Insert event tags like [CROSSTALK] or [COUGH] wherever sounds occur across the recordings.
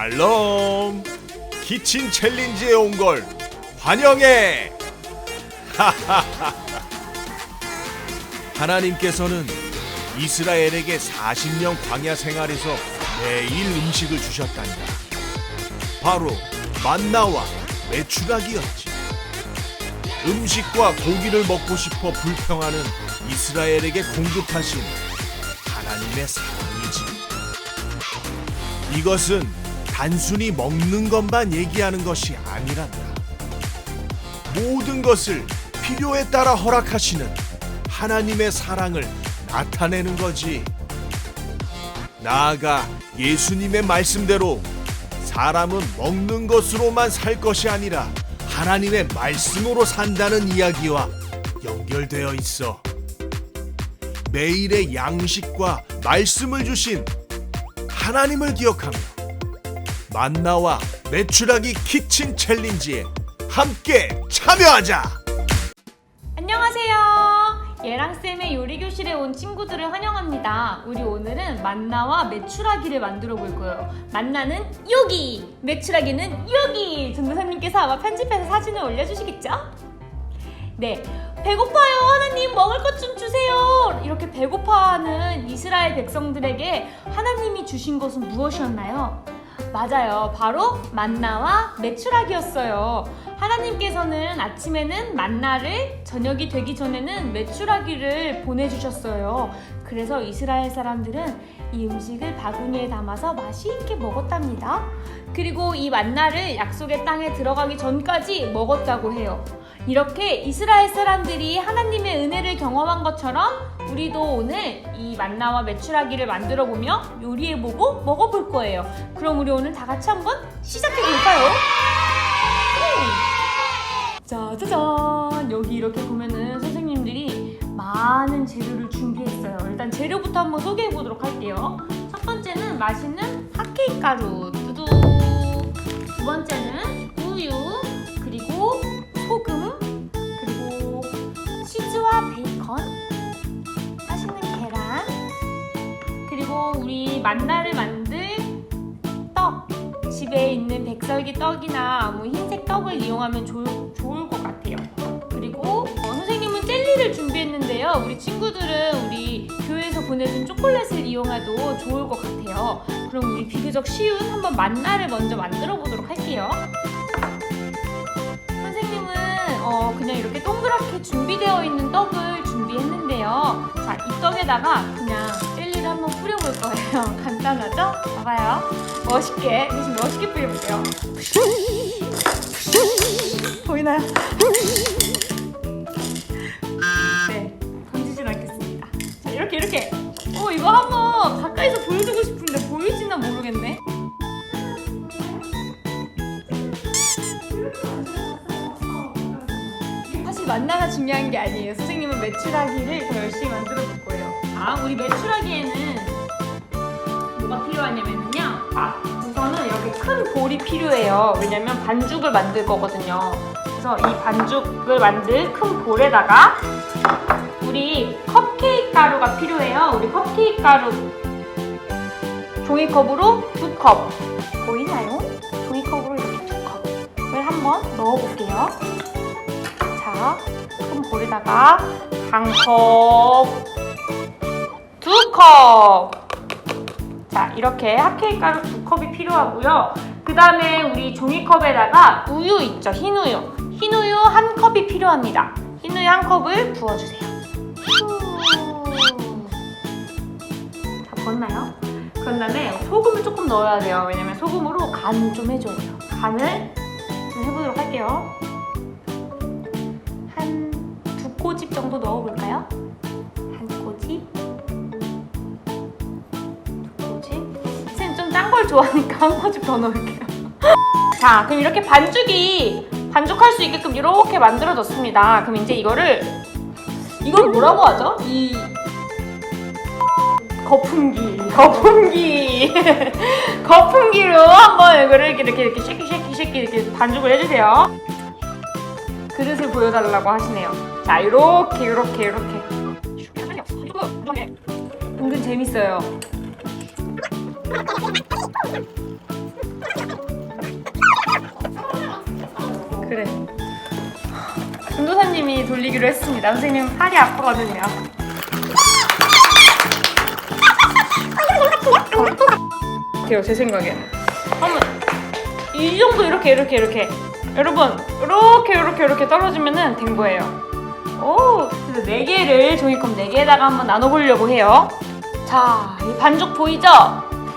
샬롬 키친 챌린지에 온 걸 환영해. [LAUGHS] 하나님께서는 이스라엘에게 40년 광야 생활에서 매일 음식을 주셨단다. 바로 만나와 메추라기였지. 음식과 고기를 먹고 싶어 불평하는 이스라엘에게 공급하신 하나님의 사랑이지. 이것은 단순히 먹는 것만 얘기하는 것이 아니란다. 모든 것을 필요에 따라 허락하시는 하나님의 사랑을 나타내는 거지. 나아가 예수님의 말씀대로 사람은 먹는 것으로만 살 것이 아니라 하나님의 말씀으로 산다는 이야기와 연결되어 있어. 매일의 양식과 말씀을 주신 하나님을 기억하며 만나와 메추라기 키친 챌린지에 함께 참여하자. 안녕하세요. 예랑쌤의 요리교실에 온 친구들을 환영합니다. 우리 오늘은 만나와 메추라기를 만들어 볼 거예요. 만나는 여기, 메추라기는 여기. 전도사님께서 아마 편집해서 사진을 올려주시겠죠? 네. 배고파요. 하나님 먹을 것 좀 주세요. 이렇게 배고파하는 이스라엘 백성들에게 하나님이 주신 것은 무엇이었나요? 맞아요. 바로 만나와 메추라기였어요. 하나님께서는 아침에는 만나를, 저녁이 되기 전에는 메추라기를 보내주셨어요. 그래서 이스라엘 사람들은 이 음식을 바구니에 담아서 맛있게 먹었답니다. 그리고 이 만나를 약속의 땅에 들어가기 전까지 먹었다고 해요. 이렇게 이스라엘 사람들이 하나님의 은혜를 경험한 것처럼 우리도 오늘 이 만나와 메추라기를 만들어 보며 요리해 보고 먹어 볼 거예요. 그럼 우리 오늘 다 같이 한번 시작해 볼까요? 짜자잔 여기 이렇게 보면은 선생님들이 많은 재료를 준비했어요. 일단 재료부터 한번 소개해 보도록 할게요. 첫 번째는 맛있는 핫케이크 가루 두두. 두 번째는 우유 우리 만나를 만들 떡. 집에 있는 백설기 떡이나 아무 흰색 떡을 이용하면 좋, 좋을 것 같아요. 그리고 어, 선생님은 젤리를 준비했는데요. 우리 친구들은 우리 교회에서 보내준 초콜릿을 이용해도 좋을 것 같아요. 그럼 우리 비교적 쉬운 한번 만나를 먼저 만들어 보도록 할게요. 선생님은 어, 그냥 이렇게 동그랗게 준비되어 있는 떡을 준비했는데요. 자, 이 떡에다가 그냥 젤리를 한번 뿌려볼 거예요. [LAUGHS] 간단하죠? 봐봐요. 멋있게, 대신 멋있게 뿌려볼게요. 보이나요? 네, 던지진 않겠습니다. 자, 이렇게, 이렇게. 어, 이거 한번 가까이서 보여주고 싶은데 보이지나 모르겠네. 만나가 중요한 게 아니에요. 선생님은 메추라기를 더 열심히 만들어 볼 거예요. 자, 우리 메추라기에는 뭐가 필요하냐면요. 아, 우선은 여기 큰 볼이 필요해요. 왜냐면 반죽을 만들 거거든요. 그래서 이 반죽을 만들 큰 볼에다가 우리 컵케이크 가루가 필요해요. 우리 컵케이크 가루 종이컵으로 두 컵. 보이나요? 종이컵으로 이렇게 두 컵을 한번 넣어볼게요. 자, 큰 볼에다가 한 컵, 두 컵. 자, 이렇게 핫케이크 가루 두 컵이 필요하고요. 그 다음에 우리 종이컵에다가 우유 있죠? 흰 우유. 흰 우유 한 컵이 필요합니다. 흰 우유 한 컵을 부어주세요. 후. 자, 부었나요? 그런 다음에 소금을 조금 넣어야 돼요. 왜냐면 소금으로 간을 좀 해줘야 돼요. 간을 좀 해보도록 할게요. 꼬집 정도 넣어볼까요? 한 꼬집 두 꼬집 쌤좀짠 걸 좋아하니까 한 꼬집 더 넣을게요. [LAUGHS] 자 그럼 이렇게 반죽이 반죽할 수 있게끔 이렇게 만들어졌습니다. 그럼 이제 이거를 이걸 뭐라고 하죠? 이 거품기. 거품기. [LAUGHS] 거품기로 한번 이거를 이렇게 이렇게 쉐키 쉐키 쉐키 이렇게 반죽을 해주세요 그릇을 보여달라고 하시네요. 자, 이렇게, 이렇게, 이렇게. 은근 재밌어요. 그래. 전도사님이 돌리기로 했습니다. 선생님 팔이 아프거든요. 아, 같아요, 제 생각에. 한번 이 정도 이렇게 이렇게 이렇게 여러분 이렇게 이렇게 이렇게 떨어지면은 된 거예요. 오, 그래서 네 개를 종이컵 네 개에다가 한번 나눠보려고 해요. 자, 이 반죽 보이죠?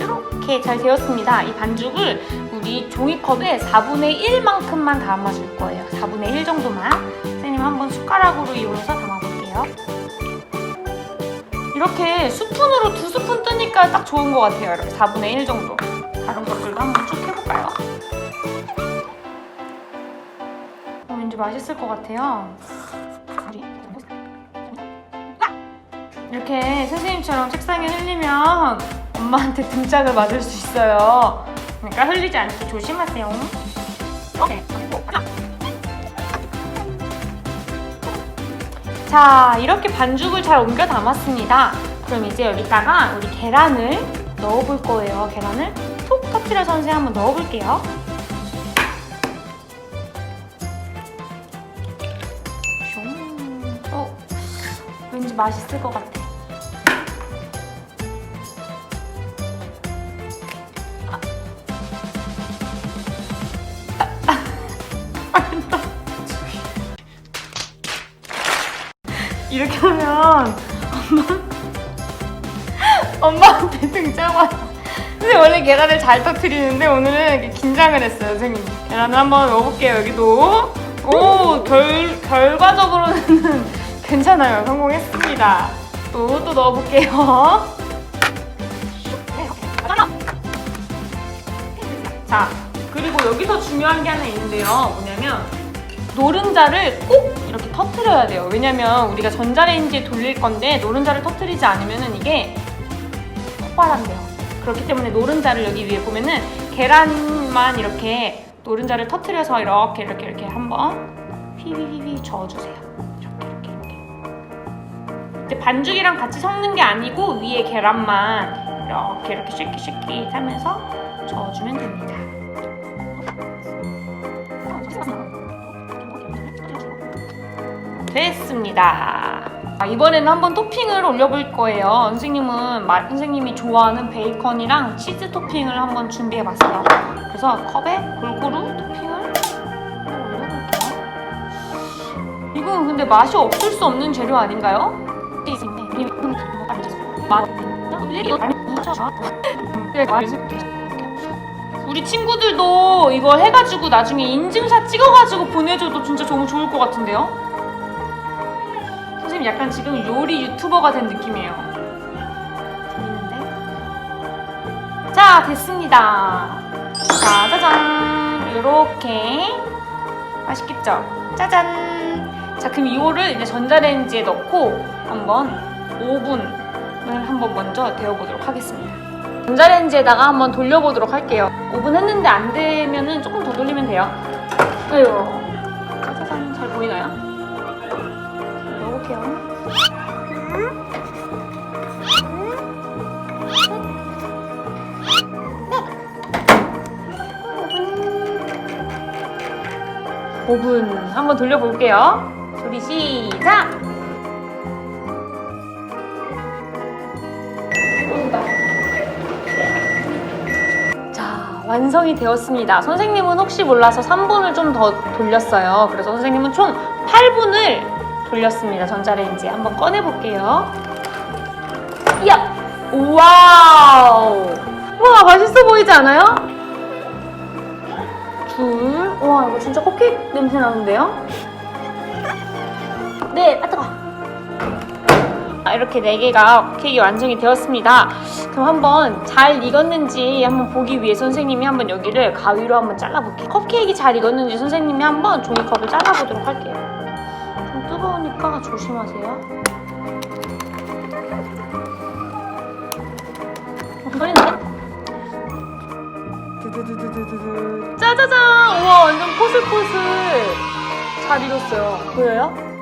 이렇게 잘 되었습니다. 이 반죽을 우리 종이컵에 4분의 1만큼만 담아줄 거예요. 4분의 1 정도만. 선생님 한번 숟가락으로 이용해서 담아볼게요. 이렇게 스푼으로 두 스푼 뜨니까 딱 좋은 것 같아요. 이렇게 4분의 1 정도. 다른 것들도 한번 쭉 해볼까요? 왠지 맛있을 것 같아요. 이렇게 선생님처럼 책상에 흘리면 엄마한테 등짝을 맞을 수 있어요. 그러니까 흘리지 않게 조심하세요. 자, 이렇게 반죽을 잘 옮겨 담았습니다. 그럼 이제 여기다가 우리 계란을 넣어볼 거예요. 계란을 톡 터트려서 선생님 한번 넣어볼게요. 왠지 맛있을 것 같아. 이렇게 하면 엄마 엄마한테 등장만. 근데 원래 계란을 잘 터트리는데 오늘은 이렇게 긴장을 했어요, 선생님. 계란을 한번 넣어볼게요, 여기도. 오, 결, 결과적으로는 괜찮아요. 성공했습니다. 또, 또 넣어볼게요. 자, 그리고 여기서 중요한 게 하나 있는데요. 뭐냐면, 노른자를 꼭 이렇게 터트려야 돼요. 왜냐면 우리가 전자레인지에 돌릴 건데 노른자를 터트리지 않으면은 이게 폭발한대요. 그렇기 때문에 노른자를 여기 위에 보면은 계란만 이렇게 노른자를 터트려서 이렇게 이렇게 이렇게 한번 휘휘휘휘 저어주세요. 이제 반죽이랑 같이 섞는 게 아니고 위에 계란만 이렇게 이렇게 쉐킷쉐킷 하면서 저어주면 됩니다. 됐습니다. 아, 이번에는 한번 토핑을 올려볼 거예요. 선생님은 마- 선생님이 좋아하는 베이컨이랑 치즈 토핑을 한번 준비해봤어요. 그래서 컵에 골고루 토핑을 올려볼게요. 이건 근데 맛이 없을 수 없는 재료 아닌가요? 우리 친구들도 이거 해가지고 나중에 인증샷 찍어가지고 보내줘도 진짜 너무 좋을 것 같은데요? 선생님 약간 지금 요리 유튜버가 된 느낌이에요. 재밌는데? 자, 됐습니다. 자, 짜잔. 이렇게 맛있겠죠? 짜잔. 자, 그럼 이거를 이제 전자레인지에 넣고 한번 5분 을 한번 먼저 데워보도록 하겠습니다. 전자레인지에다가 한번 돌려보도록 할게요. 5분 했는데 안 되면은 조금 더 돌리면 돼요. 아유, 짜자잔. 잘 보이나요? 넣어볼게요. 오분 한번 돌려볼게요. 소리 시작! 완성이 되었습니다. 선생님은 혹시 몰라서 3분을 좀 더 돌렸어요. 그래서 선생님은 총 8분을 돌렸습니다. 전자레인지에 한번 꺼내 볼게요. 야! 와우! 와, 맛있어 보이지 않아요? 둘. 와, 이거 진짜 컵케이크 냄새 나는데요? 네, 아, 뜨거. 아, 이렇게 네 개가 케이크 완성이 되었습니다. 그럼 한번 잘 익었는지 한번 보기 위해 선생님이 한번 여기를 가위로 한번 잘라볼게요. 컵케이크 잘 익었는지 선생님이 한번 종이컵을 잘라보도록 할게요. 좀 뜨거우니까 조심하세요. 어, 떨리는데? 짜자잔! 우와, 완전 포슬포슬. 잘 익었어요. 보여요?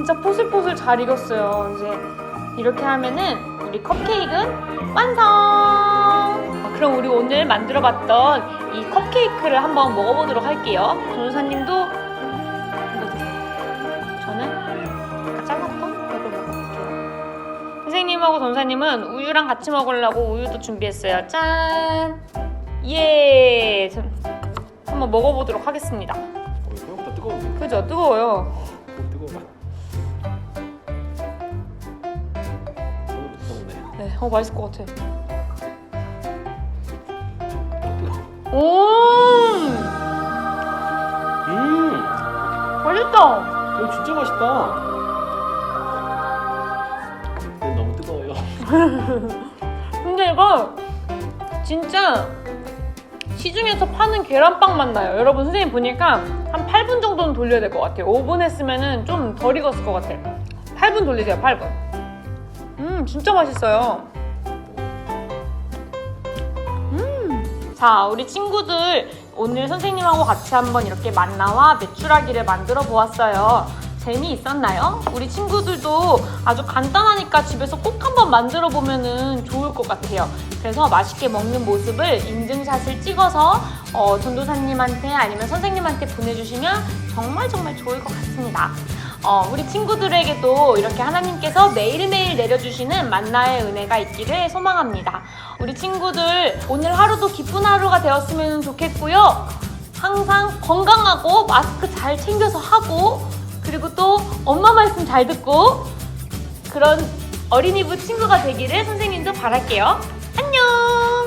진짜 포슬포슬 잘 익었어요. 이제 이렇게 하면은 우리 컵케이크는 완성! 어, 그럼 우리 오늘 만들어봤던 이 컵케이크를 한번 먹어보도록 할게요. 전도사님도 이거 드세요. 저는 아까 잘랐던 이걸 먹어볼게요. 선생님하고 전사님은 우유랑 같이 먹으려고 우유도 준비했어요. 짠! 예! 전- 한번 먹어보도록 하겠습니다. 어, 생각보다 뜨거운데? 그죠? 뜨거워요. 뜨거워 네. 어 맛있을 것 같아. 오, 음, 맛있다. 이거 진짜 맛있다. 근데 너무 뜨거워요. [LAUGHS] 근데 이거 진짜 시중에서 파는 계란빵 맛 나요. 여러분 선생님 보니까 한 8분 정도는 돌려야 될 것 같아요. 5분 했으면 좀덜 익었을 것 같아요. 8분 돌리세요, 8분. 음, 진짜 맛있어요. 음. 자, 우리 친구들 오늘 선생님하고 같이 한번 이렇게 만나와 메추라기를 만들어 보았어요. 재미있었나요? 우리 친구들도 아주 간단하니까 집에서 꼭 한번 만들어 보면은 좋을 것 같아요. 그래서 맛있게 먹는 모습을 인증샷을 찍어서 어, 전도사님한테 아니면 선생님한테 보내주시면 정말 정말 좋을 것 같습니다. 어, 우리 친구들에게도 이렇게 하나님께서 매일매일 내려주시는 만나의 은혜가 있기를 소망합니다. 우리 친구들 오늘 하루도 기쁜 하루가 되었으면 좋겠고요. 항상 건강하고 마스크 잘 챙겨서 하고 그리고 또 엄마 말씀 잘 듣고 그런 어린이부 친구가 되기를 선생님도 바랄게요. 안녕!